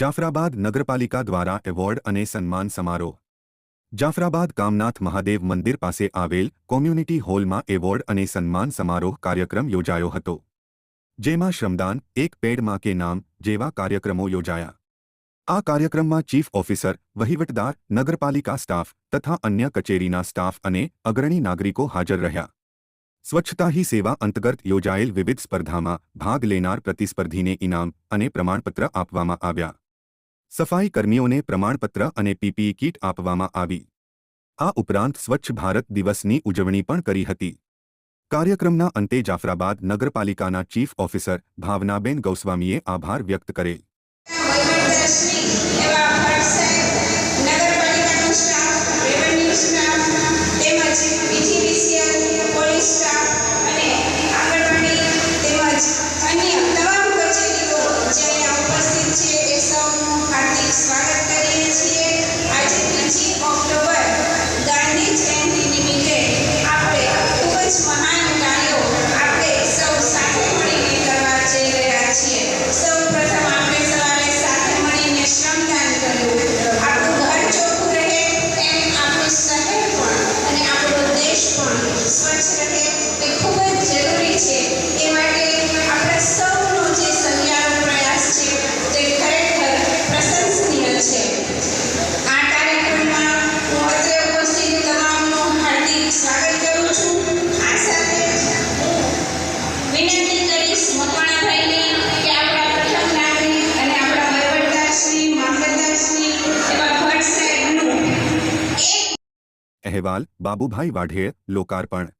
જાફરાબાદ નગરપાલિકા દ્વારા એવોર્ડ અને સન્માન સમારોહ. જાફરાબાદ કામનાથ મહાદેવ મંદિર પાસે આવેલ કોમ્યુનિટી હોલમાં એવોર્ડ અને સન્માન સમારોહ કાર્યક્રમ યોજાયો હતો. જેમાં શ્રમદાન, એક પેડમાં કે નામ, જેવા કાર્યક્રમો યોજાયા. આ કાર્યક્રમમાં ચીફ ઓફિસર, વહીવટદાર, નગરપાલિકા સ્ટાફ તથા અન્ય કચેરીના સ્ટાફ અને અગ્રણી નાગરિકો હાજર રહ્યા. સ્વચ્છતા હી સેવા અંતર્ગત યોજાયેલ વિવિધ સ્પર્ધામાં ભાગ લેનાર પ્રતિસ્પર્ધીને ઇનામ અને પ્રમાણપત્ર આપવામાં આવ્યા. સફાઈ કર્મીઓને પ્રમાણપત્ર અને પીપીઈ કીટ આપવામાં આવી. આ ઉપરાંત સ્વચ્છ ભારત દિવસની ઉજવણી પણ કરી હતી. કાર્યક્રમના અંતે જાફરાબાદ નગરપાલિકાના ચીફ ઓફિસર ભાવનાબેન ગૌસ્વામીએ આભાર વ્યક્ત કરેલ. સ્વચ્છ રહે ખૂબ તે સાહેબનું અહેવાલ બાબુભાઈ વાઢેર લોકાર્પણ.